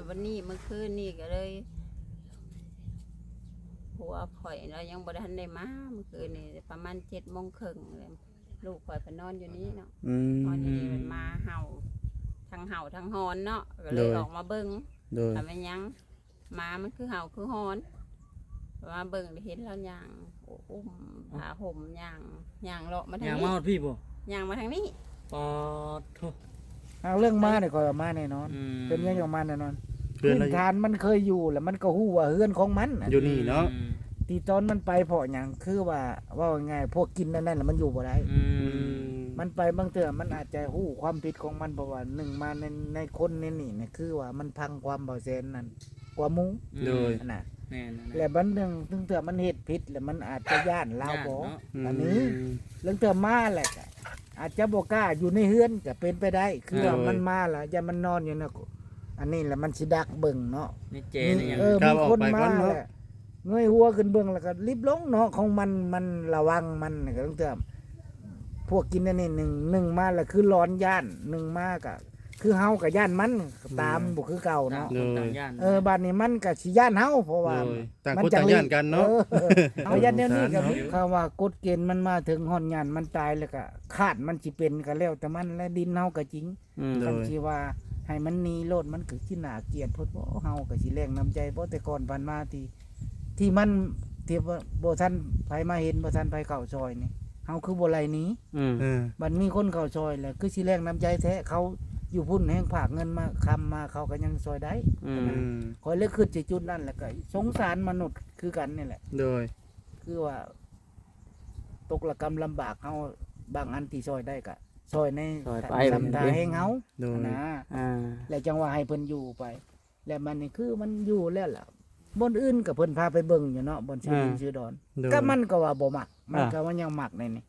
แล้ววันนี้เมื่อคืนนี่ก็เลยผัวข่อยเรายังบ่ได้ทันได้มาเมื่อคืนนี่ประมาณเจ็ดโมงครึ่งเลยลูกข่อยไปนอนอยู่นี่เนาะอืม นอนอยู่นี่มันมาเห่าทั้งเห่าทั้งหอนเนาะก็เลยโดย ออกมาเบิ่งโดย ทำไมยังหมามันคือเห่าคือหอนมาเบิ่งได้เห็นแล้วย่างอุ้มผ้าห่มย่างย่างเลาะมาทางย่างนี้มาฮอดพี่บ่ย่างมาทางนี้ ปอดโทเอาเรื่องมาเนี่ยก็เอามาแน่นอน อืมเป็นยังของมันแน่นอน เพื่อนพื้เรานฐานมันเคยอยู่แล้วมันก็ฮู้ว่าเฮือนของมันน่ะอยู่นี่เนาะอืมที่ตอนมันไปเพราะหยังคือว่าว่าไงายพวกกินนั่นนั่นน่ะมันอยู่บ่ได้ อืมมันไปบางเตือมันอาจจะฮู้ความผิดของมันเพราะว่าหนึ่งมาในในคนในนี่เนี่ยคือว่ามันพังความเบาแสนนั่นกว่าหมูโดยนั่นน่ะแน่นอนและบันหนึ่งถึงเตือมันเฮ็ดผิดแล้วมันอาจจะย่านลาวบ่ย่านเนาะอันนี้ เรื่องเตือมาแหละก็อาจจะบ่กล้าอยู่ในเฮือนก็เป็นไปได้ คือว่าโดยมันมาแล้วอย่ามันนอนอยู่นะ อันนี้แหละมันสิดักเบิ่งเนาะนี่เจนี่ยังเออครัมีบคนออกไปก่มาอนเนาะแหละเงยหัวขึ้นเบื้องแล้วก็รีบลงเนาะของมันมันระวังมันน่ะก็ต้องเตือนพวกกินอันนี่หนึ่งหนึ่งมาแล้วคือร้อนย่านหนึ่งมากะคือเฮากับย่านมันตามบุคือเก่าต่างเนาะคนต่างย่านเออบ้านนี้มันกับสิย่านเฮาเพราะว่าโดยต่างมัคนต่างย่านกันเนาะออเอาย่านเดียวนี้กับสงสารเนาะคำว่ากฎเกณฑ์มันมาถึงห่อนย่านมันตายแล้วก็คาดมันสิเป็นก็แล้วแต่มันและดินเฮาก็จริงอืมโดคันยที่ว่า ให้มันหนีโลดมันคือที่น่าเกลียดเพราะว่าเฮาก็สิแรงน้ำใจเพราะแต่ก่อนผ่านมาที่ที่มันที่ว่าบ่ทันไผมาเห็นบ่ทันไผเข้าซอยนี่เฮาคือบ่ไหลหนี้อืม เออบัดมีคนเข้าซอยแล้วคือสิแรงน้ำใจแท้เขาอยู่พุ่นแห่งผากเงินมาคำมาเขาก็ยังซอยได้อืม อืมคอยเลือกขึ้นจากจุดนั้นแหละก็สงสารมนุษย์คือกันนี่แหละ โดย คือว่า ตกระกรรมลำบากเฮาบางอันที่ซอยได้ก็ ซอยในซอยไปลำทางแห่งเฮาโดยนะอ่าแล้วจังว่าให้เพิ่นอยู่ไป แล้วมันนี่คือมันอยู่แล้วล่ะบนอื่นก็เพิ่นพาไปเบิ่งอยู่เนาะบนชื่อดินชื่อดอนโดยก็มันก็ว่าบ่มักมันก็ว่ายังมักในนี่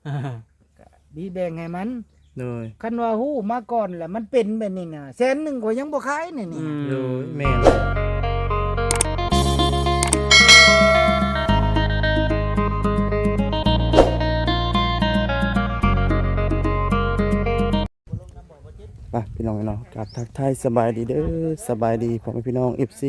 ก็ดีแดงให้มันโดยคันว่าฮู้มาก่อนแล้วมันเป็นแบบนี้น่ะแสนหนึงก็ยังบ่ขายนี่นี่อืมโดยแม่น พี่น้องกับทักทายสบายดีเด้อสบายดีพ่อแม่พี่น้อง FC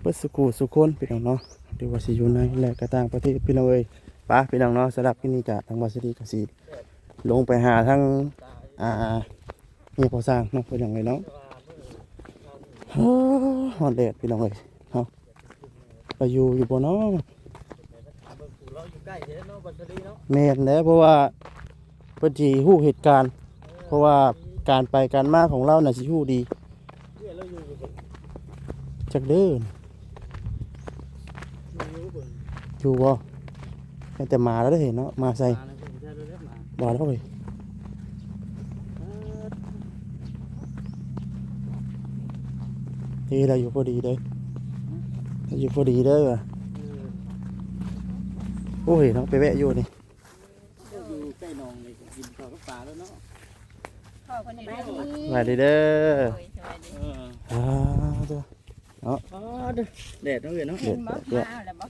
เบิดสุขุสุคนพี่น้องเนาะหรือว่าสิอยู่ในและก็ต่างประเทศพี่น้องเอ้ยไปพี่น้องเนาะสำหรับที่นี่จะทางบาสดีกสิลงไปหาทางอ่าเมียพอสร้างเนาะพี่น้องเอ้ยเนาะฮ้อฮอดแดดพี่น้องเอ้ยเฮาไปอยู่อยู่บนเราอยู่ใกล้เด้เนาะแม่นแล้วเพราะว่าพิ่นสิฮู้เหตุการณ์ เพราะว่า การไปการมาของเราน่ะสิฮู้ดีเพื่อนเราอยู่อยู่เบิ่งจักเด้ออยู่เบิ่งอยู่บ่แต่มาแล้วได้เห็นเนาะมาใส่มาแล้วเพิ่นจะได้มาบ่แล้วเลยนี่เราอยู่พอดีเลยเราอยู่พอดีเลยว่ะโอ้ยน้องไปแวะอยู่นี่อยู่ใกล้นองนี่ก็กินข้าวกับปลาแล้วเนาะ พ่อคนนี้ได้ดีมาดีเด้อโอ้ยสวัสดีเอออ่าเด้ออ๋อเด้อแดดเนาะเอ้ยเนาะเห็นบ่เดี๋ยวมาแล้วบ่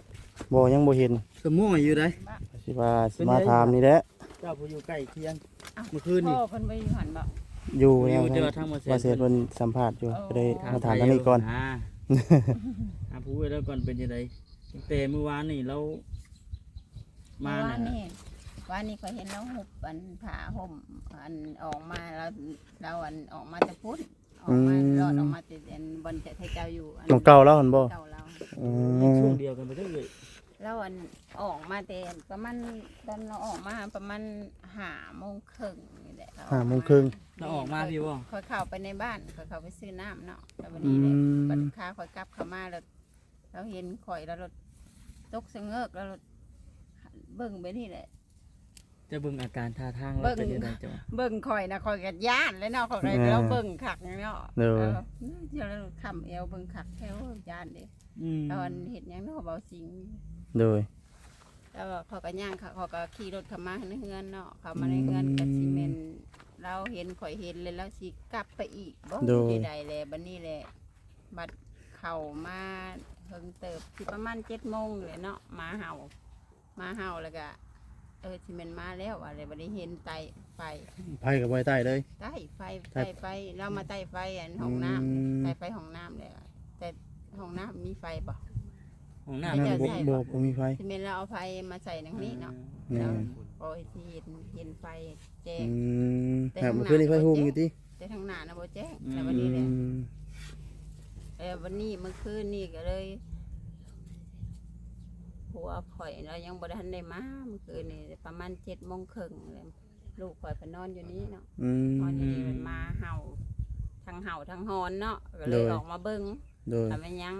บ่ยังบ่เห็นสมมุติว่าอยู่ได้สิว่าสิมาถามนี่แหละเจ้าผู้อยู่ใกล้เคียงอ้าวเมื่อคืนพ่นี่อเพิ่นไปอยู่หันบ่อยู่อยู่ยังเจอทางมาเสร็ว่าจเสร็จเพิ่นสัมภาษณ์อยู่โอ้ก็ได้มาถามทางนี้ก่อนอ่าถามผู้ไว้แล้วก่อนเป็นยังไงตั้งแต่เมื่อวานนี่เรามาว่าเนี่ยนี่ ว่านี่ก็เห็นแล้วหุบอันผ้าห่มอันออกมาแล้วเราอันออกมาแต่พุทธออกมาลอดออกมาแต่อันบนจะให้เจ้าอยู่อันน้องเก่าแล้วหั่นบ่เก่าเราอืช่วมงเดียวกันไปเรื่อยแล้วอันออกมาแต่ประมาณตอนเราออกมาประมาณห้าโมงครึ่งนี่แหละเราออกห้าโมงครึ่ง เราออกมาพี่ว่าคอยเข้าไปในบ้านคอยเข้าไปซื้อน้ำเนาะแล้ววันนี้เลยอืม ปันค้าคอยกลับเข้ามาแล้วเราเห็นข่อยแล้วเราตกเสงเงกแล้วเราเบิ่งไปนี่แหละ จะเบิ่งอาการท่าทางเบิ่เรางเป็นยังไงจ้ะเบิ่งข่อยนะข่อยกัย่านเลยเนาะข่อยก็เราเบิ่งขักเนาะเด้อเออเดี๋ยวเราคำเอวเบิ่งขักแถวย่านเด้อืมตอนเห็นหยังเนาะเบาสิงโดยแล้วก็เขาก็ย่างเขาเขาก็ขี่รถเข้ามาในเฮือนเนาะเขามาในเฮือนก็สิเมนเราเห็นข่อยเห็นเลยแล้วสิกลับไปอีกบ่โดยใดๆเลยบัดนี้แหละบัดเข้ามาเพิ่งเติบสิประมาณเจ็ดโมงเลยเนาะหมาเห่าหมาเห่าแล้วก็ เออสิแมันมาแล้วอะไรบ่ได้เห็นไตไฟไผกับไว้ใต้เลย ใต้ไฟใต้ใต้ไฟเรามาใต้ไฟอันห้องน้ำอืมใต้ไฟห้องน้ำเลยอะแต่ห้องน้ำมีไฟบ่ ของหน้าไม่นั่นเจ้าบ่ใส่บ่บ่มีไฟสิแม่นเราเอาไฟมาใส่ตรงนี้เนาะแม่นโอ้ยที่เห็นเห็นไฟแจ้อืงมแต่แต่ข้างหเมื่อน้าคืนนี้ไฟบ่โฮมแจ้งอยู่ติแต่ทางหน้านะบ่แจ้งแต่วันนี้เลยอืมเออวันนี้เมื่อคืนนี่ก็เลย ผัวข่อยเรายังบ่ได้ทันได้มาเมื่อคืนนี่ประมาณเจ็ดโมงครึ่งเลยลูกข่อยไปนอนอยู่นี่เนาะอืม นอนอยู่นี่มันมาเห่าทั้งเห่าทั้งฮอนเนาะก็เลยเลยออกมาเบิ่งโดย ทำไมยัง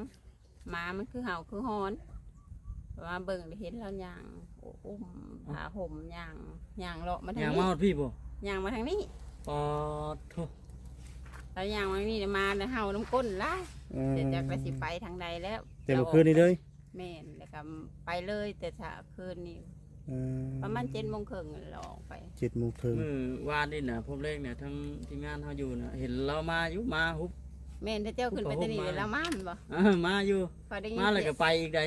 หมามันคือเห่าคือฮอนมาเบิ่งได้เห็นแล้วย่างอุ้มผ้าห่มย่างย่างเลาะมาทาอย่างงนี้มาฮอดพี่บ่ย่างมาทางนี้ปอดโทแล้วย่างมานี่มาแล้วเห่าน้ำก้นละอืมเดี๋ยวจะไปสิไปทางใดแล้วแต่เมื่อคืนนี้เลย แม่นแล้วก็ไปเลยแต่ถ้าคืนนี้อืประมาณเจ็ดโมงครึ่งเราออกไป เจ็ดโมงครึ่งมือวานนี่น่ะผมเลขเนี่ยทั้งทีมงานเฮาอยู่น่ะเห็นเรามาอยู่มาฮุบ แม่นถ้าเจ้าขึ้นไปตะนี่ผมก็แล้วมามันบ่อ่ามาอยู่ พอได้ยินมาแล้วเสีก็ยงไปอีกได้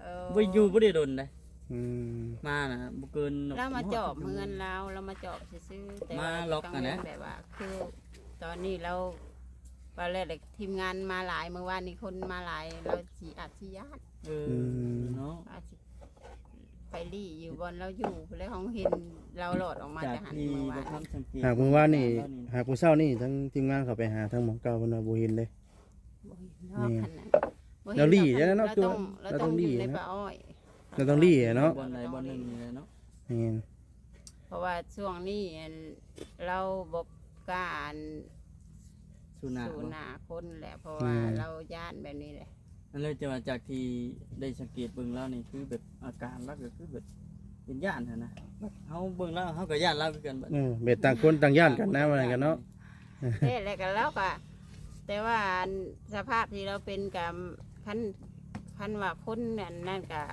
เออบ่อยู่บ่ได้ดนได้อืมมาน่ะบ่เกินเรามาจอบเมือนเราเรามาจอบซื้อๆแต่ว่ามาล็อกอะนะกังวลแบบว่า คือตอนนี้เราตอนแรกเลยทีมงานมาหลายเมื่อวานนี้คนมาหลายเราสีอาจสิญาติ เออเนาะอาจสิไปรี่อยู่บนเราอยู่แล้วของเห็นเราหลอดออกมาจากจากหันที่เมื่อวาบ่นทำสังเกตหากมือวานนี่หากผู้เช้านี่ทั้งทีมงานเขาไปหาทั้งหมองเก่าเพิ่นว่าบ่เห็นเลย บ่เห็นรอบขนาดบ่ห็นเราลี่รอบขแล้วเนาะเราตัวต้องเราเราต้ต้อองงอยู่ลี่ในนะป่าอ้อยเราต้องลี่อะเนาะบอลไหนบอลหนึ่งนี่แหละเนาะแม่นเพราะว่าช่วงนี้เราบกกล้ารสุนาสู่บ่ หนาคนแหละเพราะว่าเราย่านแบบนี้แหละ นั่นเลยจะมาจากที่ได้สังเกตเบิ่งแล้วนี่คือแบบอาการแล้วก็คือแบบเป็นย่านหั่นนะแบบเฮาเบิ่งแล้วเฮาก็ย่านเราคือกันบัดเออเบ็ดต่างคนต่างย่านกันนะว่าอย่างกันเนาะแค่แล้วกันแล้วก็แต่ว่าสภาพที่เราเป็นกับคันคันว่าคนนั่นนั่นกับ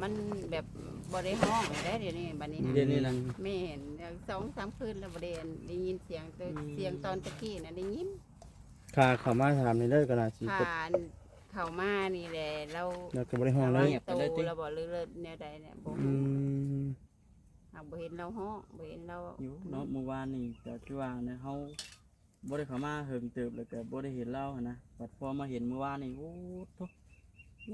มันแบบบริห้องได้เดี๋ยวนี้บัดนี้เดี๋ยนะวนี้นะไม่เห็นอย่างสองสามคืนแล้วบริเวณได้ยินเสียงตัวอืมเสียงตอนตะกี้นะได้ยิน ค่าเข้ามาถามนี่เด้อก็น่าสิผ่าน เข้ามานี่แหละเราแล้วก็บ่ได้ห้องเลยโตเราบอกเรื่อยๆเนี่ยใดเนี่ยบ่อืมหากบ่เห็นเราห้องบ่เห็นเราอยู่เนาะเมื่อวานนี่ก็คือว่าเนี่ยเฮาบ่ได้เข้ามาเฮิงเติบแล้วก็บ่ได้เห็นเราหั่นนะบัดพอมาเห็นเมื่อวานนี่โอ้โธ่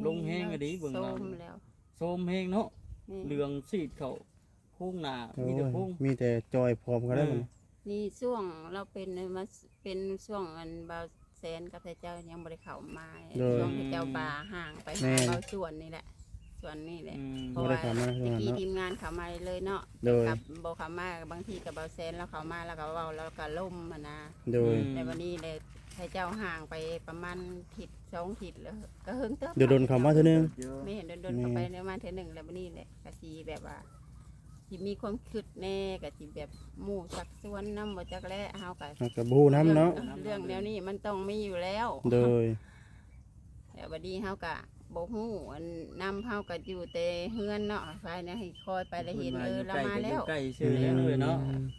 ลงแห้งอะดิเบิ่งโซเรามแล้วโซมแฮงเนาะนี่เหลืองซีดเข้าพุ่งหน้าโอ้มีแต่ยพุ่งมีแต่จอยพร้อมกันแล้วมันนี่ช่วงเราเป็นมาเป็นช่วงอันเบา แสนกับแต่เจ้ายังบ่ได้เข้ามาช่วงที่เจ้าป่าห่างไปหาเบาส่วนนี่แหละ ส่วนนี่แหละอืมเพราะบ่ว่าได้เข้ามาตะเท่านั้นกี้เนาะ ทีมงานเขามาเลยเนาะโดย กับโบเขามาบางทีกับเบาแซนแล้วเขามาแล้วก็เว้าแล้วก็ล่มมานะ โดยแต่วันนี้เลยให้เจ้าห่างไปประมาณทิศสองทิศแล้วก็เฮิงเติบเดี๋ยวโดนเข้ามาเท่านึงเยอะไม่เห็นโดนๆเข้าไปประมาณเท่าหนึ่งแล้ววันนี้แหละกะสีแบบว่า ที่มีความคิดแน่กะสีแบบหมู่สักส่วนน้ำบ่จักและเฮาก็แล้วก็บูน้ำเนาะ เรื่องแนวนี้มันต้องมีอยู่แล้วโดย แต่วันนี้เฮาก็ บ่ฮู้อันนำเฮาก็อยู่แต่เฮือนเนาะไปนะให้คอยไปแล้วเห็นเออเรามาแล้ว ใกล้ชื่อแล้วเลยเนาะ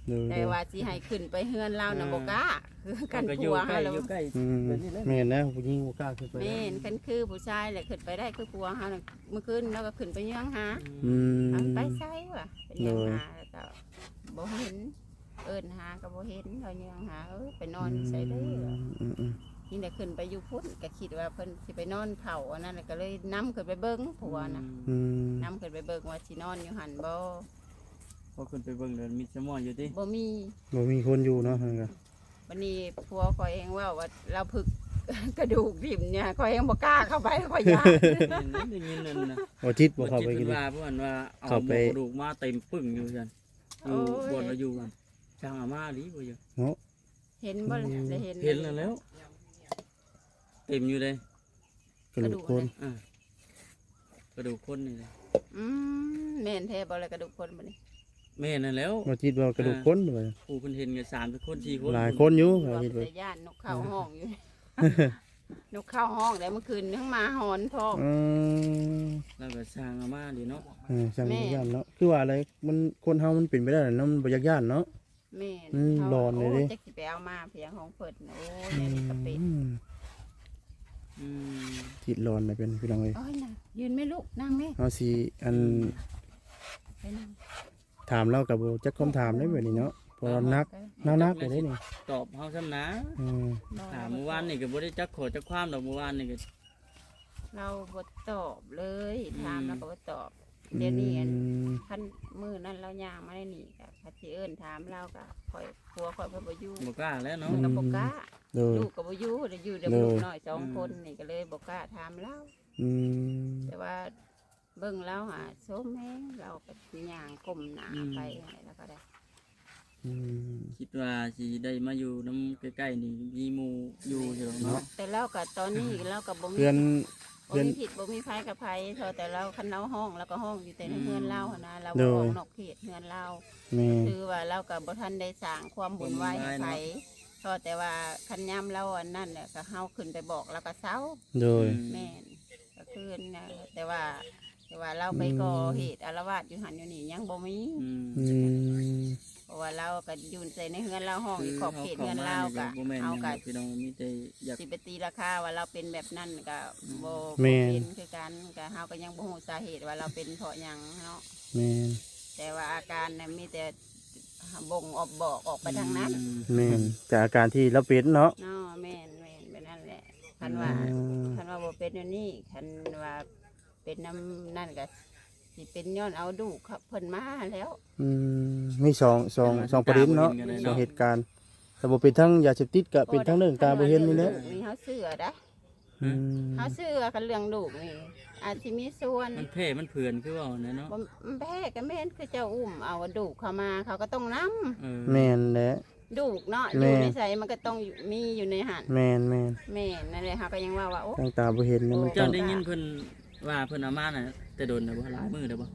โดยแต่ว่าสิให้ขึ้นไปเฮือนเราน่ะบ่กล้าคือกันก็อผัยู่วใกล้เฮาแล้วอยู่ใกล้อืมแบบนี้เลยแม่นนะผู้หญิงบ่กล้าขึ้นไปแม่นกันคือผู้ชายแหละขึ้นไปได้คือผัวเฮาน่ะเมื่อคืนเราก็ขึ้นไปเยื้องหาอืมอันไปใช่ว่ะไปเยื้องหาแล้วก็บ่เห็น เอิ้นหาก็บ่เห็นเราเยื้องหาเออไปนอนใส่เด้อ อืมอืม นี่แหละขึ้นไปอยู่พุ่นก็คิดว่าเพิ่นสิไปนอนเผาอันนั้นน่ะก็เลยนำขึ้นไปเบิ่งผัวน่ะอืมนำขึ้นไปเบิ่งว่าสินอนอยู่หั่นบ่พอขึ้นไปเบิ่งเดินมีสมอนอยู่ติบ่มีบ่มีคนอยู่เนาะนั่นก็วันนี้ผัวข่อยเองว่าว่าเราผึก กระดูกดิ่มเนี่ยข่อยเองบ่กล้าเข้าไปข่อยยานได้ยินนั่นนะบ่จิตบ่เข้าไปคิกิดนว่าเพราะว่าว่าเอาเข้าหไปมูกระดูกมาเต็มปึ้งอยู่จันอยู่บนเราอยู่กันช่างอามาดีบ่อยู่เห็นบ่ล่ะได้เห็นเห็นแล้วแล้ว เต็มอยู่เลยกระดูกคนอะกระดูกคนนี่เลยอืมแม่นแท้บ่เลยกระดูกคนบ่นี่แม่นั่นแล้วบ่จิตว่ากระดูกคนด้วยผู้เพิ่นเห็นกันสามคนสี่คนหลายคนอยู่รวว่าคิดมว่าแต่ย่านนกเข้าห้องอยู่นกเข้าห้องแล้วเมื่อคืนทั้งหมาหอนพร้อมอืมแล้วก็สร้างอามาดีเนาะเออจังแม่ย่านเนาะคือว่าอะไรมันคนเฮามันเป็นไปได้แหละเนาะมันบ่อยากย่านเนาะแม่นอืมขาร้อนเลยดิโจักสิไปเอามาเพียงของเพิ่นน่ะโอ้ยเดี๋ยวนี้ก็เป็นอืมอืม จิตร้อนไปเป็นพี่น้องเอ้ยโอ้ยน่ะยืนไหม่ลูกนั่งไหมเฮาสิอันไปนั่งถามเราก็บ่จักคำถามได้แบบนี้เนาะเพราะว่านักนักๆไปได้นี่ตอบเฮาซ้ำนะอืมถามเมื่อวานนี่ก็บ่ได้จักขอจักความดอกเมื่อวานนี่ก็ เราบ่ตอบเลยถามแล้วก็บ่ตอบ เดี๋ยวนี้อันอืมคันมือนั้นเราย่างมาได้นี่ก็พัดสิเอิ้นถามเราก็ข่อยผัวข่อยเพิ่นบ่อยู่บ่กล้าแล้วเนาะก็บ่กล้าโดยลูกก็บ่อยู่เดี๋ยวอยู่เดี๋ยวเลยลูกน้อยสองคนนี่ก็เลยบ่กล้าถามเราอืมแต่ว่าเบิ่งเราหาโซมแห้งเราก็ย่างก้มหน้าไปให้แล้วก็ได้อืมคิดว่าสิได้มาอยู่นํใกล้ๆนี่มีหมู่อยู่อยู่ดอกเนาะแต่เราก็ตอนนี้เราก็บ่มีเพื่อน บ่มีผิดบ่มีไผกับไผเท่าแต่เราคันเราห้องแล้วก็ห้องอยู่แต่ในเฮือนเราหั้นนะเราโดบ่ยออกนอกเขตเฮือนเราแม่คือว่าเราก็บ่ทันได้สร้างความบุญไว้ให้ไผเท่าแต่ว่าคันยามเราอันนั้นเนี่ยก็เฮาขึ้นไปบอกแล้วก็เซาโดย แม่นก็คือนะแต่ว่า แต่ว่าเราไปก่อเหตุอารวาสอยู่หันอยู่นี่ยังบ่มีอืมอืมเพ ราะว่าเราก็อยู่ในในเฮือนเราห้องอยู่ขอบเขตเฮือนเราก็บ่แม่นหเอายังก็ดอกพี่น้องมีแต่อยากสิไปตีราคาว่าเราเป็นแบบนั้นก็บ่แม่บ่น เป็นคือกันก็เฮาก็ยังบ่ฮู้สาเหตุว่าเราเป็นเพราะหยังเนาะแม่นแต่ว่าอาการน่ะมีแต่บ่งออกบอกออกไปทางนั้นอืมแม่นจากอาการที่เราเป็นเนาะ เนาะแม่นแม่นเป็นนั่นแหละคันว่าอืม คันว่าบ่เป็นอันนี้คันว่าเป็นน้ำนั่นก็ สิเป็นย้อนเอาดูกเขาเพิ่นมาแล้ว อืมมีสองสองสองประเด็นเนาะสองเหตุการณ์แต่บ่เป็นทั้งยาเสพติดก็เป็นทั้งเรื่องตาบ่เห็นนี่แหละคัว่าเรื่องลูกนี่เฮาเชื่อได้อืมเฮาเชื่อกันเรื่องลูกนี่อาจสิมีส่วนมันเพ่มันเผื่อนคือเว่าเนี่ยเนาะบ่มันแพ้ก็แม่นคือเจ้าอุ้มเอาดูกเข้ามาเขาก็ต้องนํเออแม่นแหละ ดูกเนาะอแม่ ยู่ในใส่มันก็ต้องอยู่มีอยู่ในหันแม่นแม่นแม่นนั่นแหละเฮาก็ยังว่าว่าโอ้ทั้งตาบ่เห็นนี่มันต้เจ้าองได้ยินเพิ่นว่าเพิ่นเอามาน่ะ แต่โดนน่ะบ่หลายมื้อเด้อบ่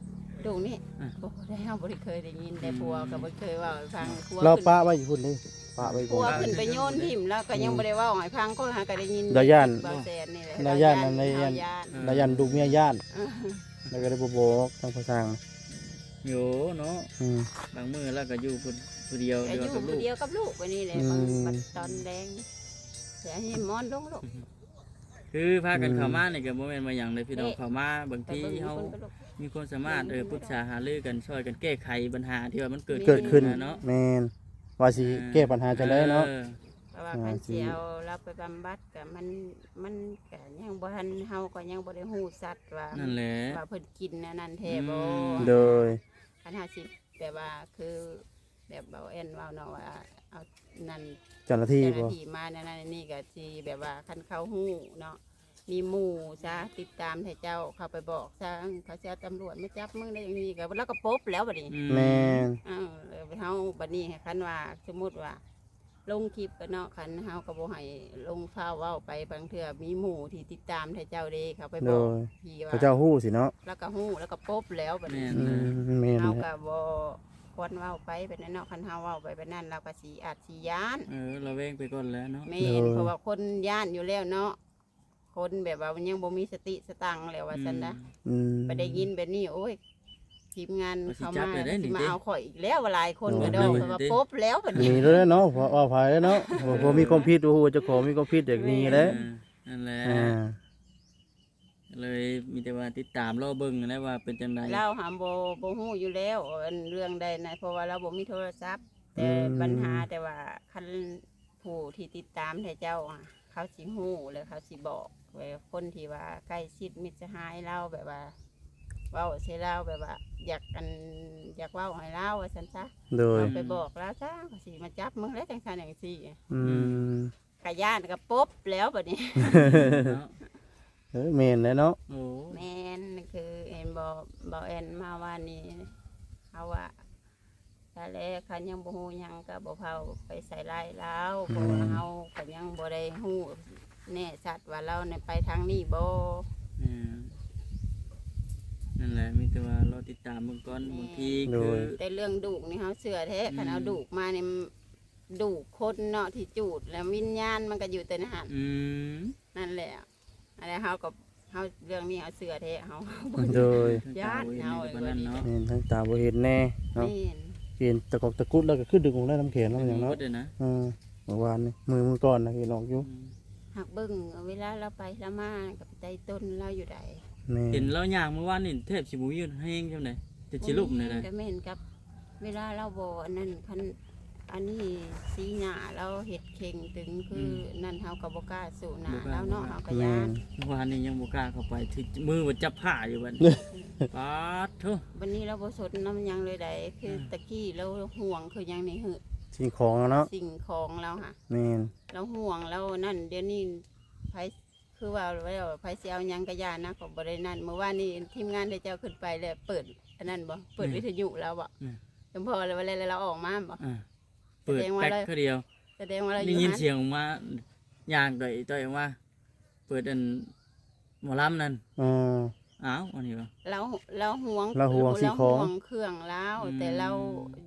ดูกนี่อะ โอ้ได้เฮาบ่ได้เคยได้ยินแต่ผัวก็บ่เคยเว่าให้ฟังผัวเราขึ้นปะไว้อยู่พุ่นนี่ปะไว้ผัก่วอนขึ้นไปโยนทิ่มแล้วก็ยังบ่ได้เว้าให้ฟังก็หาก็ได้ยินเราย้านเบาแสนนี่แหละเราย้านอันในเรย้านย้านแล้วยันดูเมียย่านเออแล้วก็ได้บ่บอกทางภาษาโยเนาะอืม บางมื้อแล้วก็อยู่ผู้ผู้เดียวก็เดีอยวยู่กับผู้ลูกเดียวกับลูกวันนี้แหละอืม บางบัดตอนแดงเสียให้มอนลงลูก คือพากันอืมเข้ามานี่ก็บ่แม่นว่าหยังเลยพี่น้องเอ๊ะเข้ามาบางไปทีเบิ่งเฮาคนก็ลูกมีความสามารถเออปรึกษาหารือกันช่วยกันแก้ไขปัญหาที่ว่ามันเกิดเกิดขึ้นเนาะแม่นว่าสิแก้ปัญหาจังได๋เนาะออเพราะว่าอ่าคันสิเสียวเราไปบำบัดก็มันมันก็ยังบ่ทันเฮาก็ยังบ่ได้ฮู้สัตว์ว่านั่นแหละว่าเพิ่นกินอันนั่นแท้บ่อืมโดยคันหาสิแบบว่าคือแบบเบาแอนเว้าเนาะว่า เอานั่นเจ้าหน้าที่เจ้าหบ่น้าที่มานั่นนั่นนี่ก็สิแบบว่าคันเขาฮู้เนาะมีหมู่ซะติดตามให้เจ้าเข้าไปบอกซะเขาจะเอาตำรวจมาจับมึงได้อย่างนี้ก็แล้วก็ปบแล้วบัดนี้อืแม่นอ้าวแล้วเฮาบัดนี้ให้คันว่าสมมุติว่า ลงคลิปกันเนาะคันเฮาก็บ่ให้ลงฟ้าวเว้าไปบางเทื่อมีหมู่ที่ติดตามให้เจ้าเด้เขาไปโดบอกยพี่ว่าเขาเจ้าฮู้สิเนาะแล้วก็ฮู้แล้วก็ปบแล้วบัดแม่นี้นอืนะมแม่นเฮาแหละก็บ่ ควรเว้าไปแบบนั้นเนาะคันเฮาเว้าไปแบบนั้นเราก็สิอาจสิย้านเออเราเวงไปก่อนแล้วเนาะแม่นเพราะว่าคนย่านอยู่แล้วเนาะคนแบบว่ามันยังบ่มีสติสตังค์แล้วว่าซั่นนะอืมไปได้ยินแบบนี้โอ้ยทีมงานว่าสิเขาจัมาบเลยได้นี่สิมาติเอาข่อยอีกแล้วว่าหลายคนโอ้ก็ดอกโอ้เพราะว่าปบแล้วบัดหนีนี้แล้วเนาะว่าว่าภายแล้วเนาะบ่บ่มีความผิดโอ้โหเจ้าของมีความผิดอย่างนี้แหละเออนั่นแหละอ่า เลยมีแต่ว่าติดตามรอเบิ่งนะว่าเป็นจังไดเราหามบ่บ่ฮู้อยู่แล้วอันเรื่องใดนะเพราะว่าเราบ่มีโทรศัพท์แต่อืมปัญหาแต่ว่าคันผู้ที่ติดตามให้เจ้าอะเขาสิฮู้แล้วเขาสิบอกไว้คนที่ว่าใกล้ชิดมิตรสหายเราแบบว่าเว้าใส่เราแบบว่า อยากอันอยากเว้าให้เราว่าซั่นซะโดย เอาไปบอกแล้วจ้าเขาสิมาจับมึงแล้วจังซั่นจังซี่อืม กะย่านก็ปบแล้วบัดนี้ เนาะ เออแม่นแหล้วเนาะโอ้แม่นคือเอ็นบอบอเอ็นมาว่านี่เขาว่าถ้าแลคันยังบ่ฮู้หยังก็บ่เผาไปใส่ลายแล้วเพราะว่าเฮาก็ยังบ่ได้ฮู้แน่ชัดว่าเราเนี่ยไปทางนี้บ่เออนั่นแหละมีแต่ว่าเราติดตามเบิ่งก่อนบางทีคือแต่เรื่องดูกนี่เฮาเชื่อแท้อืมคันเอาดูกมานี่ดูกคนเนาะที่จูดแล้ววิญญาณมันก็อยู่แต่ในหันอืมนั่นแหละ อันนี้เฮาก็เฮาเรื่องนี้เฮาเชื่อแท้เฮาโดยญาติเอาเอาไว้ในนั้นเนาะแม่นทั้งตาบ่เห็นแน่เนาะแม่นเห็นตะกอกตะกุดแล้วก็ขึ้นดึงลงได้น้ำแข็งแล้วมันอย่างเนาะเนาะเด้อนะอืมเมื่อวานนี่มือมือก่อนนะเห็นออกอยู่อืมหักเบิ่งเวลาเราไปละมากับใต้ต้นเราอยู่ใดแม่เห็นเราย่างเมื่อวานนี่แทบสิบ่ยืนแห้งจังได๋จะสิลุกนี่แหละก็แม่นกับ เวลาเราบ่อันนั้นคัน อันนี้สีหน้าเราเฮ็ดเข่งถึงคืออนั่นเฮาก็บ่กล้าสู้หน้าบ่กล้า แล้วเนาะเฮาก็แม่ย่านนเมื่อวานนี้ยังบ่กล้าเข้าไปที่มือมันจับผ้าอยู่บัดนี้ ปาดโธ่วันนี้เราบ่สนน้ำหยังเลยใดคือตะกี้เราห่วงคือหยังนี่หือสิ่งของอะเนาะสิ่งของเราค่ะ แม่นเราห่วงเรานั่นเดี๋ยวนี้ไผคือว่าแล้วไผสิเอาหยังก็ย่านนะก็บ่ได้นั่นเมื่อวานนี้ทีมงานได้เจ้าขึ้นไปแล้วเปิดอันนั้นบ่เปิดวิทยุแล้วบ่จำพอแล้วเวลาเราออกมาบ่อ่า เปิดแสดงว่าแป๊กเราคือเดียวแสดงว่าเราอได้ยู่ยินหันเสียงออกมาย่างต่อยต่อยออกมาเปิดอันหมอลำนั่นอ่า อ้าวอันนี้วะ เราเราห่วงเราห่วงสิ่งของ เราห่วงเครื่องแล้วอืม แต่เรา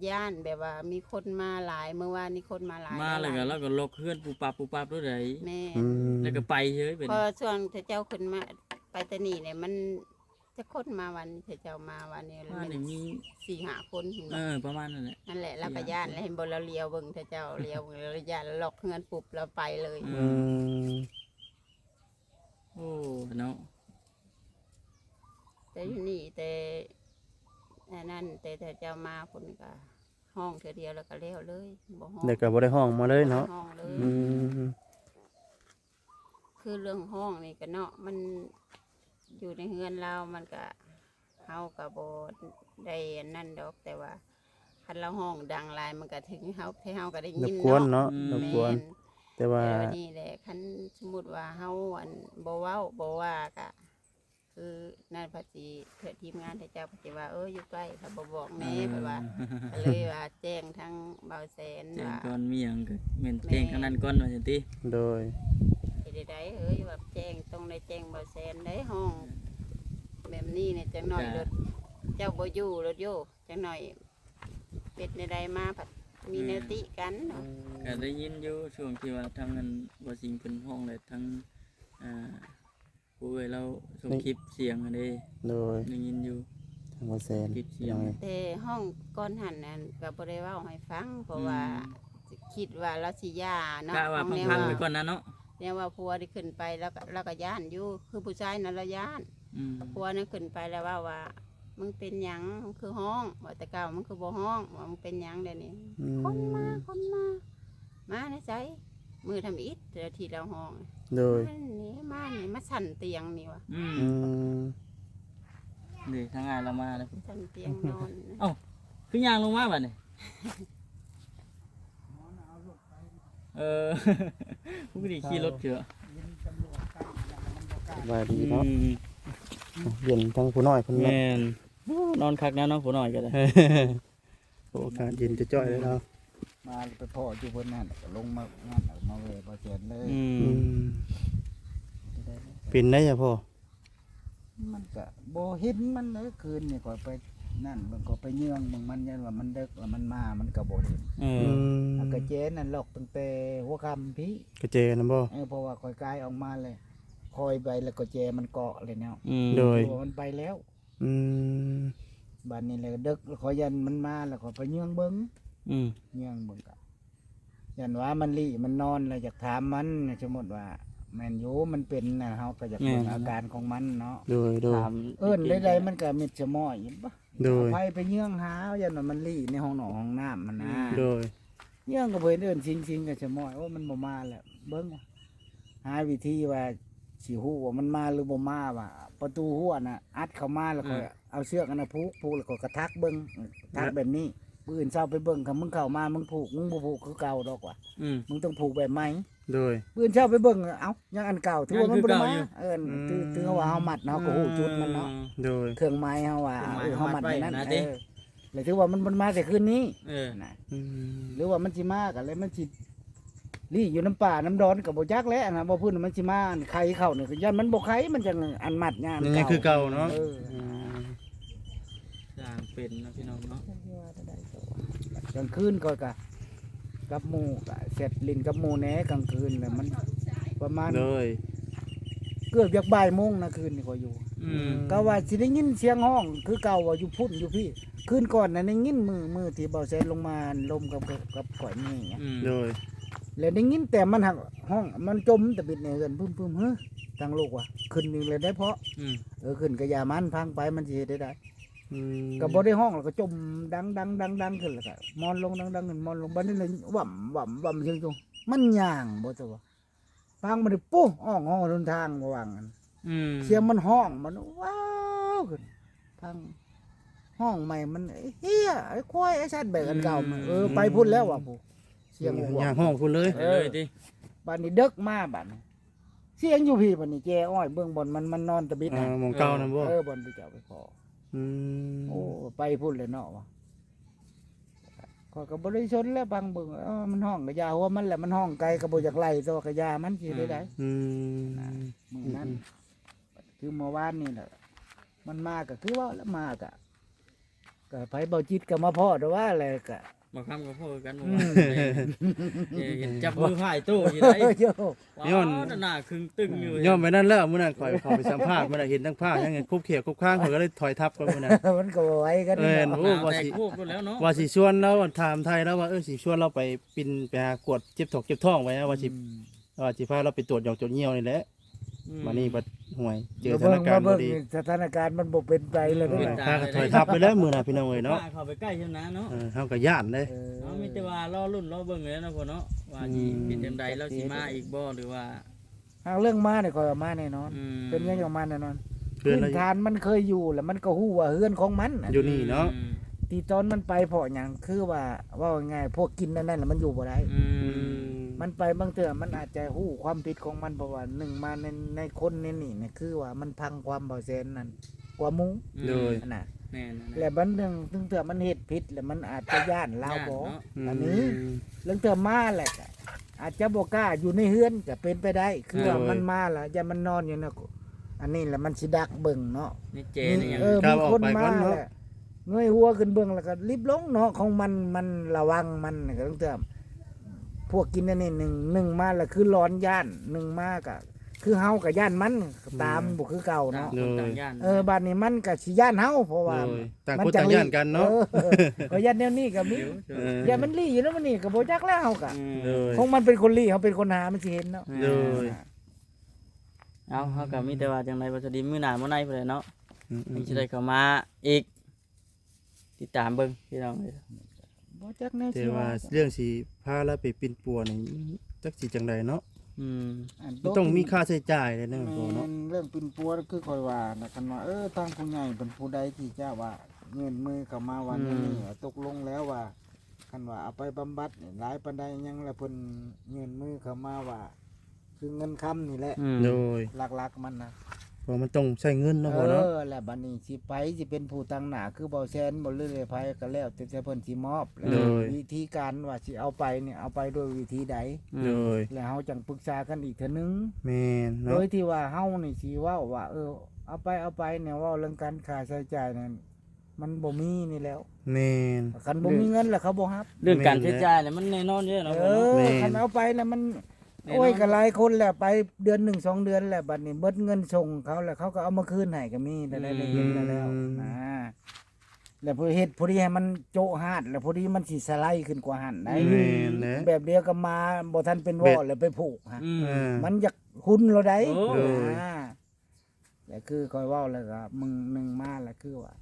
ย่านแบบว่ามีคนมาหลายเมื่อวานนี้คนมาหลายมาแล้วก็หแล้วก็ลกเคลื่อนปูปับปูปับด้วยไดแม่อืมแล้วก็ไปเฉยเป็นพอช่วงเจ้าขึ้นมาไปแตะนี่เนี่ยมัน จะคนมาวันเจ้ามาวันนี้ว่านี่มีสี่หาคนถึงเออประมาณนั่นแหละ นั่นแหละเราก็ย่านแล้วเห็นบนเราเลี้ยวเบิ่งเจ้าเลี้ยวเบิ่งเราย่านแล้วล็อกเงินปุบเราไปเลยอื อืมโอ้เนาะแต่อยู่นี่แต่อันนั่นแต่แต่เจ้ามาคนก็ห้องเธอเดียวแล้วก็เลี้ยวเลยบ่ห้องเด็กก็บ่ได้ห้องมาเลยเนาะห้องเลย อืมคือเรื่องห้องนี่ก็เนาะมัน อยู่ในเฮือนเรามันก็เฮากับโบได้อันนั่นดอกแต่ว่าคันเราห้องดังหลายมันก็ถึงเฮาให้เฮาก็ได้รยิบนกวนเนาะเนาะรบกวน แม่นแต่ว่า แต่ว่านี่แหละคันสมมุติว่าเฮาอันบ่เว้าบ่ว่าก็คือนั่นภาษีเพื่อทีมงานให้เจ้าภาษีว่าเอออยู่ใกล้ถ้าบ่บอกแม่เพราะว่าก็เลยว่าแจ้งทั้งเบาแสนแจ้งว่า ก่อนมีหยังก็แม่นแจ้งกันนั้นก่อนว่าจังติโดย เฮ็ดได้เอ้ยว่าแจ้งต้องได้แจ้งเบาแสนได้ห้อง แบบนี้เนี่ยจังหน่อยรถเจ้าบ่อยู่รถโยจังหน่อยเป็ดในใดมาผัดมีแนวติกันเนาะก็ได้ยินอยู่ช่วงที่ว่าทางนั้นบ่สิงเพิ่นห้องเลยทั้งอ่าผู้เอ้ยเราส่งคลิปเสียงอันนี้โดยได้ยินอยู่ทางบ่แซนคลิปเสียงน้อยแต่ห้องก้อนหันนั่นก็บ่ได้เว้าให้ฟังเพราะว่าอืคิดว่าเราสิย่าเนาะกะว่าแนวพังว่าๆไปก่อนนะเนาะ แนวว่าผัวได้ขึ้นไปแล้วก็เราก็ย่านอยู่คือผู้ชายนั่นเราย่านอืมผัวนั่นขึ้นไปแล้วว่าว่ามึงเป็นหยังมึงคือห้องว่าแต่เก่ามึงคือบ่ห้องว่ามึงเป็นหยังเดี๋ยวนี้อืมคนมาคนมามาในใจมือทำอิฐเดี๋ยวที่เราห้องโดยมานี่มานี่มาสั่นเตียงนี่วะอืมอืมนี่ทางงานเรามาแล้วสั่นเตียงนอนคือย่างลงมาบัดนี้เออ ผู้ดีขี่รถเถอะสบายดีเนาะอืมเย็นทั้งผู้น้อยเพิ่นแมเนาะนโอ้นอนคักนะเน้องผู้น้อยก็ได้โอ้อากาศเย็นจะจ้อยเลยเนาะมาไปพ่ออยู่บนนั่นก็ลงมางานเอามาเวบ่เสร็จเลยอือืมมเป็นได้จ้ะพ่อมันก็บ่เห็นมันเลยคืนนี่ก็ไป นั่นมันก็ไปเยื่องมึงมันยันว่ามันเด็กแล้วมันมา มันก็บ่เห็นเออือมแล้วก็เจนั่นหลอกตั้งแต่หัวค่ำพี่กระเจนะบ่เออเพราะว่าคอยกายออกมาเลยคอยไปแล้วก็เจมันเกาะเลยเนาะอืมโดยตัวมันไปแล้วอืมบัดนี้เลยดึกขอยยันมันมาแล้วก็ไปเยื่องเบิ่งอืมเยื่องเบิ่งก็ยันว่ามันลี่มันนอนแล้วอยากถามมันสมมติว่า แม่นอยู่มันเป็นนะเฮาก็อยากเบิ่งอาการของมันเนาะโดยโดย ถามเอิ้นใดๆมันก็มิดสมอยปะโดย ไปไปเยื่องหายันว่ามันลี่ในห้องหนองห้องน้ำมันนะโดย เยื่องก็เพิ่นเอิ้นจริงๆก็สมอยโอ้มันบ่มาแล้วเบิ่งว่าหาวิธีว่าสิฮู้ว่ามันมาหรือบ่มาว่าประตูหัวน่ะอัดเข้ามาแล้วก็เอาเชือกอันน่ะผูกผูกแล้วก็กระทักเบิ่งทักแบบนี้ปืนเช้าไปเบิ่งคัมึงเข้ามามึงผูกมึงบ่ผูกคือเก่าดอกว่ะ อืมมึงต้องผูกแบบใหม่ โดย ปืนเช้าไปเบิ่งเอ้ายังอันเก่าถือว่ามันบ่ได้ยังคือเก่ามาอยู่เอิ้นอืมถือถือว่าเฮามัดเนาะก็ฮู้จุดมันเนาะโดย เครื่องไม้เฮาว่าเครื่องไม้เออเฮามัดเฮามัดไว้ไว้นั่นนะเอติอเลยถือว่ามันมันมาแต่คืนนี้เออนะอืมหรือว่ามันสิมากันแล้วมันสิลี่อยู่น้ำป่าน้ำดอนกับบ่จักแล้วนะบ่พูดว่ามันสิมาไข่เข้านี่คือย่านมันบ่ไข่มันจังอันมัดงานยังไงคือเก่าเนาะเอออืมสร้างเป็นนะพี่น้องเนาะกลางคืนก็กะ กับหมู่กะเสร็จลินกับหมู่แหนกลางคืนแล้วมัน ประมาณโดยเกือบจากบ่ายโมงนะคืนนี่ก็อยู่ อืมก็ว่าสิได้ยินเสียงห้องคือเก่าว่าอยู่พุ่นอยู่พี่ คืนก่อนน่ะได้ยินมือมือที่เบาแซนลงมาลมกับกับกับก่อยนี่ไงอืมโดยแล้วได้ยินแต่มันหักห้องมันจมแต่ปิดในเงินพึ่มพึ่มเฮ้ยทางลูกว่ะขึ้นนี่เลยได้เพราะอืมเออขึ้นกระยามันพังไปมันสิเฮ็ดได้ได้อืม ก็บ่ได้ห้องแล้วก็จมดังดังดังดังขึ้นแล้วก็มอนลงดังดังขึ้นมอนลงบัดนี้เลยว่ำว่ำว่ำเชิงตรงมันย่างบ่ตัวฟังมันปุ๊อ้องห้องหนทางว่างั้นเสียงมันห้องมันว้าวขึ้นฟังห้องใหม่มันเฮียไอ้ควายไอ้ชัดแบบกันเก่ามันเออไปพุ่นแล้วว่ะผู้เสียงหย่างห้องพุ่นเลยเลยติบัดนี้เด็กมาบัดนี้เสียงอยู่พี่บัดนี้แจ้อ้อยเบื้องบนมันมันนอนตะบิดอ่าน่ะมองเก่านั่นบ่เออบนไปเจ้าไปพอ อืมโอ้ไปพุ่นเลยเนาะวะข้อยก็บ่ได้ชนแล้วบางเบิ่งเอ้ามันห้องกะยาหัวมันแหละมันห้องไกลก็บ่อยากไล่ตัวกะยามันสิได้ได้อืมมื้อนั้นคือเมื่อวานนี่แหละมันมาก็คือว่าแล้วมาก็ก็ไผเบาจิตก็มาพ่อแต่ว่าอะไรก็ บ่คำกับพ่อกันบ่อืว่ามเอ้ยเห็นจับมือพายตู้อยู่ไดเออโยย้อนหน้าครึ่งตึงอยู่ย่อมไปนั่นแล้วมื้อนั้นข่อยเข้าไปสัมภาษณ์มื้อนั้นเห็นทั้งผ้ายังไงคุบเขียคุบข้างข่อยก็เลยถอยทับกันมื้อนั้นมันก็บ่ไหวกันเออเนาะโอ้ว่าแตกสิคูบไปแล้วเนาะว่าสิชวนเราถามไทยแล้วว่าเออสิชวนเราไปปินไปหากวดเจ็บถกเจ็บท้องไว้นะว่าสิว่าสิพาเราไปตรวจหยอกจดเหี่ยวนี่แหละอื มานี่บัดห่วย เจอเดี๋ยวสถานการณ์บ่เบิ่งดีนี่สถานการณ์มันบ่เป็นไปเลยเอเด้ออพาก็ถอยทับไปแล้วมื้อน่ะพี่น้องเอ้ยเนาะป้เข้าไปใกล้เท่านั้นเนาะเออเฮาก็ย่านเด้ เออ เนาะมีแต่ว่ารอรุ่นรอเบิ่งเลยนะพ่อเนาะว่าสิอืม เป็นจังใดแล้วสิมาอีกบ่หรือว่าทางเรื่องมาเนี่ยคอยเอามาแน่นอน อืมเป็นยังอย่างมาแน่นอนเพื่อนพื้เรานฐานมันเคยอยู่แล้วมันก็ฮู้ว่าเฮือนของมันน่ะอยู่นี่เนาะ อืมที่ตอนมันไปเพราะหยังคือว่าว่าง่ายๆพวกกินนั่นนั่นแหละมันอยู่บ่ได้ อืม มันไปบางเทื่อมันอาจจะฮู้ความผิดของมันเพราะว่าหนึ่งมาในในคนในนี่เนี่ยคือว่ามันพังความเบาแสนนั่นกว่าหมูโดยน่ะแม่นๆและบัดนึงถึงเทื่อมันเฮ็ดผิดแล้วมันอาจจะย่านลาวบ่ย่านเนาะอันนี้เรื่องเทื่อมาแหละก็อาจจะบ่กล้าอยู่ในเฮือนก็เป็นไปได้ คือว่าโดยมันมาแล้วอย่ามันนอนอยู่นะอันนี้แหละมันสิดักเบิ่งเนาะ นี่เจนี่ยัง เออครัมีบคนออกไปก่มาอนเนอะ แหละเงยหัวขึ้นเบื้องแล้วก็รีบลงเนาะของมันมันระวังมันก็ต้องเตือน พวกกินอันนี่หนึ่งหนึ่งมาแล้วคือร้อนย่านหนึ่งมากะคือเฮากับย่านมันตามบุคือเก่าต่างเนาะคนต่างย่านเออบ้านนี้มันกับสิย่านเฮาเพราะว่า โดยต่างมัคนจัต่างรีย่านกันเนาะ ออก็ย่านแนวนี้ก็มีเดี๋ยวเดี๋ยวเออย่านมันรีอยู่แล้วมันนี่ก็บ่จักแล้วเฮากะอืมโดยคงมันเป็นคนรีเขาเป็นคนหามันสิเห็นเนาะโดย เอาเฮาก็มีแต่ว่าจังไดบ่จะดีมื้อหน้ามื้อในพุ่นแหละเนาะอืมมันสิได้เข้ามาอีก ติดตามเบิ่งพี่น้องเอ้ย บ่จักแนวแต่สิว่าว่าเรื่องสิพาเราไปปินปัวนี่จักสิจังไดเนาะอืมมันต้องมีค่าใช้จ่ายเลยเนาะพ่อเนาะแม่นเรื่องปินปัวคือคอยว่านะกันว่าเออทางผู้ใหญ่เป็นผู้ใดที่จะว่าเงินมือเข้ามาวันนี้ว่าตกลงแล้วว่าคันว่าเอาไปบำบัดนี่หลายปานใดยังละเพิ่นเงินมือเข้ามาว่า คือเงินคำนี่แหละ อืมโดยหลักๆมันนะเพ ราะมันต้องใช้เงินเนาะเอพ่อเนาะอและบัดนี้สิไปสิเป็นผู้ตั้งหน้าคือเบาแซนบ่เรื่อยๆไปก็แล้วแต่จะเพิ่นสิมอบแล้วโดยวิธีการว่าสิเอาไปเนี่ยเอาไปด้วยวิธีใดโดยแล้วเฮาจังปรึกษากันอีกเทื่อนึงแม่นโดเนาะยที่ว่าเฮานี่สิเว้าว่าเออเอาไปเอาไปเนี่ยเว่าเรื่องการค่าใช้จ่ายนั่นมันบ่มีนี่แล้วแม่นคันบ่มีเงินแล้วเขาบ่รับ เรื่องการใช้จ่ายเนี่ยมันแน่นอนเยอะเนาะเอพ่อเนาะอแม่นคันเอาไปแล้วมันแน่นอน โอ้ยก็หลายคนแหละไปเดือนหนึ่งสองเดือนแหละบัดนี้เบิดเงินส่งเขาแล้วเขาก็เอามาคืนให้ก็มีได้ได้ได้เห็นแล้วแล้วนะแล้วพอเฮ็ดพอดีให้มันโจะหาดแล้วพอดีมันสิสไลด์ขึ้นกว่าหันได้แม่นนะแบบเดียวก็มาบ่ทันเป็นวอแล้วไปผูกฮะ อืมเออมันอยากหุ้นเราได้โอ้ อ่าแต่คือคอยเว่าแล้วก็มึงหนึ่งมาแล้วคือว่า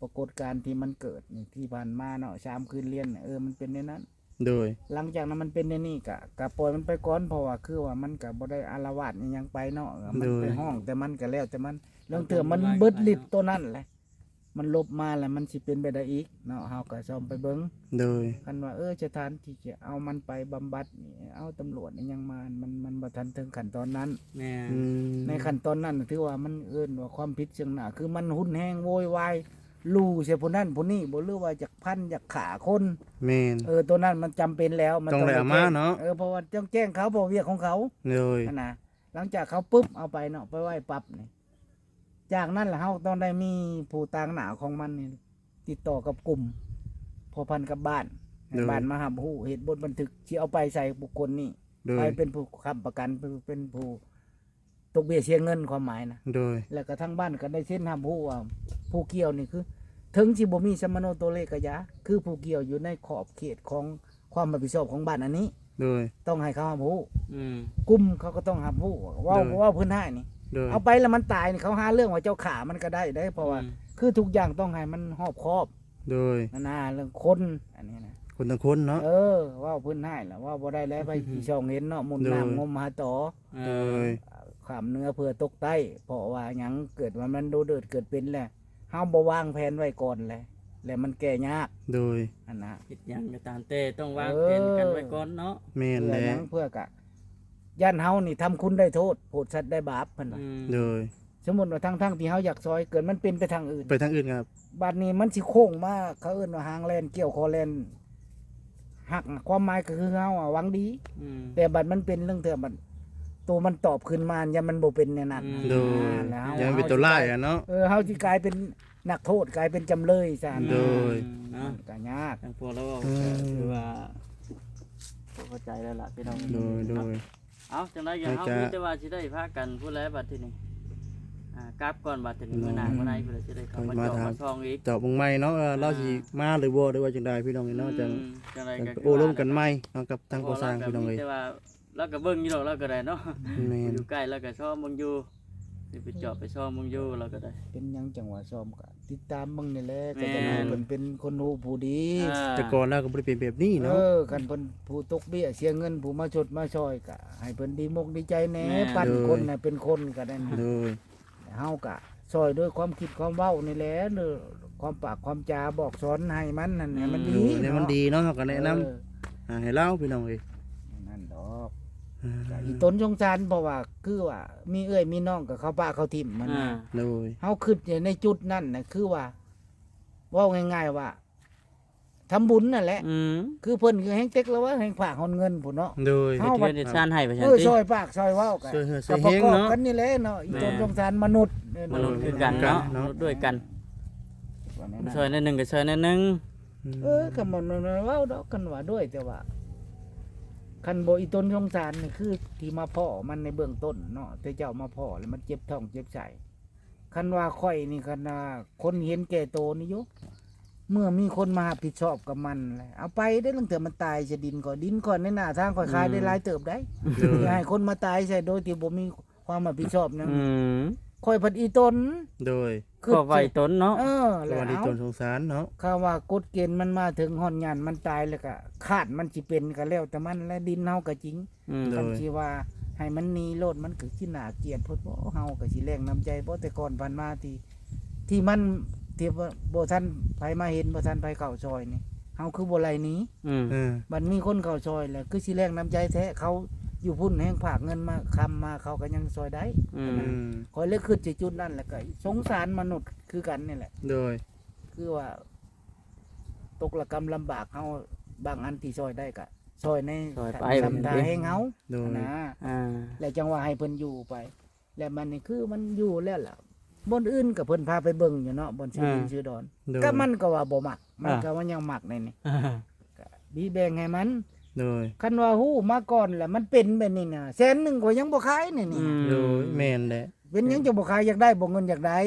ปรากฏการณ์ที่มันเกิดนี่ที่ผ่านมาเนาะสามคืนเรียนน่ะเออมันเป็นในนั้น โดย หลังจากนั้นมันเป็นในนี่กะกะปล่อยมันไปก่อนเพราะว่าคือว่ามันกะบ่ได้อารวาสอิหยังไปเนาะมันไปห้องแต่มันก็แล้ว แต่มันเรื่องเถื่อมันเบิดฤทธิ์ตัวนั้นแหละ มันลบมาแล้วมันสิเป็นไปได้อีกเนาะเฮาก็ซ่อมไปเบิ่งโดย คันว่าเออสถานที่จะเอามันไปบำบัดนี่เอาตำรวจนี่ยังมา มันมันบ่ทันถึงขั้นตอนนั้น แม่อืมในขั้นตอนนั้นน่ะถือว่ามันเอิ้นว่าความผิดเชิงหน้าคือมันหุนแห้งโวยวาย ลู่เสียผู้นั้นผู้นี้บ่หรือว่าจากพันจากขาคนแม่น เออตัวนั้นมันจำเป็นแล้วมันต้องได้เอามาแจ้งเนาะ เออเพราะว่าต้องแจ้งเขาบอกเวียกของเขาโดยอันนะหลังจากเขาปุ๊บเอาไปเนาะไปไหว้ปรับนี่จากนั้นแหละเขาต้องได้มีผู้ต่างหน้าของมันนี่ติดต่อกับกลุ่มพอพันกับบ้านให้บ้านมาหับหูเหตุบทบันทึกที่เอาไปใส่บุคคลนี่โดไปยเป็นผู้ค้ำประกันเป็นเป็นผู้ต กเบี้ยเสียเงินความหมายนะโดย แล้วก็ทั้งบ้านก็ได้เส้นทำผู้ว่าผู้เกี่ยวนี่คือ ถึงสิบ่มีสมโนโตวเลขกะยะ คือผู้เกี่ยวอยู่ในขอบเขตของความรับผิดชอบของบ้านอันนี้ โดย ต้องให้เขาทำผู้อืม กลุ่มเขาก็ต้องทำผู้ว่าโดย ว่าพื้นให้นี่ โดยเอาไปแล้วมันตายนี่เขาหาเรื่องว่าเจ้าขามันก็ได้ได้ เพราะว่า คือทุกอย่างต้องให้มันรอบครอบโดย นานาเรื่องคนอันนี้นะ คนทั้งคนเนาะ เออเว่าเพิ่นให้ล่ะว่าบ่ได้แล้วไปที่ช่องเห็นเนาะมุนโดย น้ำงมหาต่อ เอโดอ ย ขามเนื้อเพื่อตกใต้เพราะว่าหยังเกิดว่ามันโดเดิดเกิดเป็นแหละเฮาบ่วางแผนไว้ก่อนแหละแล้วมันแก้ยากโดยอันนะคิดหยังก็ตามแต่ต้องวางเออแผนกันไว้ก่อนเนาะแม่นเพื่อแล้หยัวงเพื่อกะย่านเฮานี่ทำคุณได้โทษโปรดสัตว์ได้บาปเพิ่นว่าอืมโดยสมมุติว่าทั้งๆที่เฮาอยากซอยเกิดมันเป็นไปทางอื่น ไปทางอื่นครับ บัดนี้มันสิโค้งมาเขาเอิ้นว่าหางแลนเกี่ยวคอแลนหักความหมายก็คือเฮาอะหวังดี อืมแต่บัดมันเป็นเรื่องเถื่อมัน ตัวมันตอบขึ้นมาอย่ามันบ่เป็นแนวนั้นอืมโดยอ่าแล้วอยังเป็นตัวร้ายอะเนาะเออเฮาสิกลายเป็นนักโทษกลายเป็นจำเลยซะโดยเนาะก็ยากทางพวกเราก็อืมคือว่าเข้าใจแล้วล่ะพี่น้องโดยโดยเอาจังได๋อย่างเฮาให้กะมีแต่ว่าสิได้พากันพูดแล้วบัดทีนี้อ่ากลับก่อนบัดทีนี้มื้อหน้ามื้อไหนเพิ่นสิได้เข้ามามาเจาะทางมาช่องอีกเจาะวงไม้เนาะเออเราสิมาหรือบ่หรือว่าจังใดพี่น้องเนาะจังอืมจังได๋จังก็ไปโอ้ร่วมกันไหมเนาะกับทางก่อสร้างพี่น้องเอ้ยแต่ว่า เราก็เบิ่งอยู่ดอกเราก็ได้เนาะแม่นอยู่ใกล้แล้วก็ชอบเบิ่งอยู่สิไปเจาะไปชอบเบิ่งอยู่เราก็ได้ เป็นหยังจังหวะซ้อมก็ติดตามเบิ่งนี่แหละแม่ก็จะให้เพิ่นเป็นคนฮู้ผู้ดีอ่าแต่ก่อนแล้วก็บ่ได้เป็นแบบนี้เอเนาะ อคันเพิ่นผู้ตกเบี้ยเสียเงินผู้มาชดมาช่อยก็ให้เพิ่นดีมกดีใจแหน่ปั่นคนน่ะเป็นคนก็ได้นะ โดย เฮาก็ซอยด้วยความคิดความเว้านี่แหละเด้อความปากความจาบอกสอนให้มันนั่นให้มันโดดียเนี่ยมันดีเนาะเราก็แนะนำเอออ่าให้เล่าพี่น้องเอ้ยนั่นดอก อ่าก็อีต้นสงสารเพราะว่าคือว่า มีเอ้ยมีน้องกับเขาป้าเขาทิ่มมันอ่า นะโดยเฮาคิดในจุดนั้นน่ะคือว่าเว้าง่ายๆว่าทำบุญนั่นแหละ อืมคือเพิ่นคือแห่งเต็กแล้วว่าแห่งฝากหอนเงินพุ่นเนาะ โดยเฮาเฮ็ดเฮ็ดชานให้ประชาเออชซนอยปากซอยเว้ากันช่วยเฮือช่ก็วยประเฮงกอบเนาะกันนี่แหละเนาะอีต้นแม่ สงสารมนุษย์เออมนุษย์คือกันเนาะเนาะมนุษย์ด้วยกันว่าแนวนั้นช่วยในหนึ่งก็ช่วยในหนึ่ง เออก็บ่นเว้าดอกกันว่าด้วยแต่ว่า คันบ่อีต้นสงสารนี่คือที่มาพ่อมันในเบื้องต้นเนาะแต่เจ้ามาพ่อแล้วมันเจ็บท้องเจ็บใจคันว่าข่อยนี่คันว่าคนเห็นแก่โตนี่อยู่เมื่อมีคนมารับผิดชอบกับมันแหละเอาไปได้ตั้งแต่มันตายจะดินก่อนดินก่อนในหน้าทางข่อยขายได้หลายเติบได้โดยอย่าให้คนมาตายใช่โดยที่บ่มีความรับผิดชอบนะอืม ข่อยพัดอีตนโดยคือก็ไว้ตนเนาะเออสแล้ววัสดีเอาตนสงสารเนาะข้าว่ากฎเกณฑ์มันมาถึงห่อนยานมันตายแล้วก็คาดมันสิเป็นก็แล้วแต่มันและดินเฮาก็จริง อืมคันสิว่าให้มันหนีโลดมันคือสิน่าเกลียดพุ่นบ่เฮาก็สิแรงน้ำใจบ่แต่ก่อนผ่านมาที่ที่มันที่ว่าบ่ทันไผมาเห็นบ่ทันไผเข้าซอยนี่เฮาคือบ่ไหลหนี้อืมเออ บัดมีคนเข้าซอยแล้วคือสิแรงน้ำใจแท้เขา อยู่พุ่นแห่งฝากเงินมาคำมาเขาก็ยังซอยได้อืมอืมคอยเลือกขึ้นจากจุดนั้นแหละก็สงสารมนุษย์คือกันนี่แหละ โดย คือว่า ตกระกรรมลำบากเฮาบางอันที่ซอยได้ก็ซอยในซอยไป ทำทาให้เฮาโดย นะ อ่า และจังว่าให้เพิ่นอยู่ไป แล้วมันนี่คือมันอยู่แล้วล่ะบนอื่นก็เพิ่นพาไปเบิ่งอยู่เนาะบนชื่อดินชื่อดอน โดย ก็มันก็ว่าบ่มักมันก็ว่ายังมักในนี่ก็บีแบ่งให้มัน โดยคันว่าฮู้มาก่อนแล้วมันเป็นแบบนี้น่ะแสนหนึงก็ยังบ่ขายนี่นี่อืมโดยแม่นแหละเป็นหยังจะบ่ขายอยากได้บ่เงินอยากได้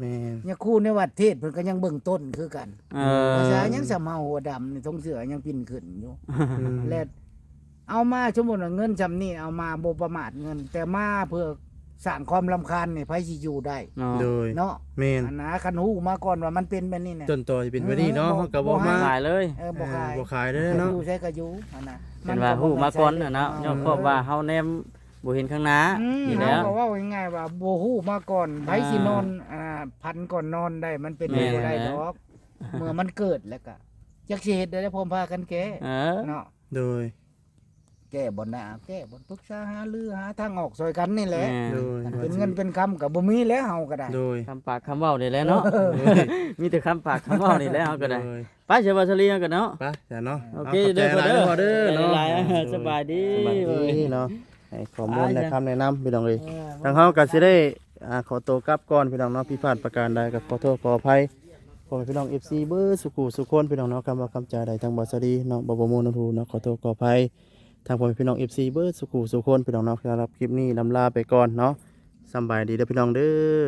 แม่นเนี่ยครู่ในวัดเทศเพิ่นก็ยังเบิ่งต้นคือกันเออภาษายังสะเมาหัวดำนี่ทงเสือยังปิ้นขึ้นอยู่อืมและเอามาสมมุติว่าเงินจำนี่เอามาบ่ประมาทเงิน แต่มาเพื่อ สร้างความรำคาญนี่ไผสิอยู่ได้เนาะโดยเนาะแม่นอันนะคันฮู้มาก่อนว่ามันเป็นแบบนี้น่ะจนต่อจะเป็นแบบนี้เนาะเออ เขาก็บ่บ่ให้มาขายเลย เออบ่ขายเออบ่ขายเด้อเนาะ อยู่ใช้ก็อยู่อันน่ะเป็นว่าฮู้มาก่อนน่ะเนาะยอมเพราะว่าเฮาแนมบ่เห็นข้างหน้าอืมนี่เฮาแล้วก็เว่าง่ายๆว่าบ่ฮู้มาก่อนไผสินอนอ่าพันก่อนนอนได้มันเป็นไปบ่ได้ดอก เมื่อมันเกิดแล้วก็จักสิเฮ็ดได้แล้วพร้อมพากันแก้เออ เนาะโดย แก้บ่น่าแก้บ่ปรึกษาหารือหาทางออกซอยกันนี่แหละแม่ โดยเป็นเงินเป็นคำก็บ่มีแล้วเฮาก็ได้ โดยคำปากคำเว้านี่แหละเนาะมีแต่คำปากคำเว้านี่แหละเฮาก็ได้ โยไปเชยวาสลีกันเนาะ ไปจ้ะเนาะโอเคาขบใจเด้อหลายเด้อเด้อเนาะหลายๆสบายดี สบายดีเนาะให้ข้อมูลไปจ้ะและคำแนะนำพี่น้องเอ้ยเออทางเฮาก็สิได้อ่าขอตัวกลับก่อนพี่น้องเนาะผิดพลาดประการใดก็ขอโทษขออภัยพ่อแม่พี่น้อง FC เบอร์สุขุสุขคนพี่น้องเนาะคำว่าคำจาใดทางบอสดีเนาะบ่บ่มูนทูเนาะขอโทษขออภัย ทางพ่อแม่พี่น้องเอฟซีเบอร์สุขุสุขคนพี่น้องเนาะครับคลิปนี้ลำลาไปก่อนเนาะสบายดีเด้อพี่น้องเด้อ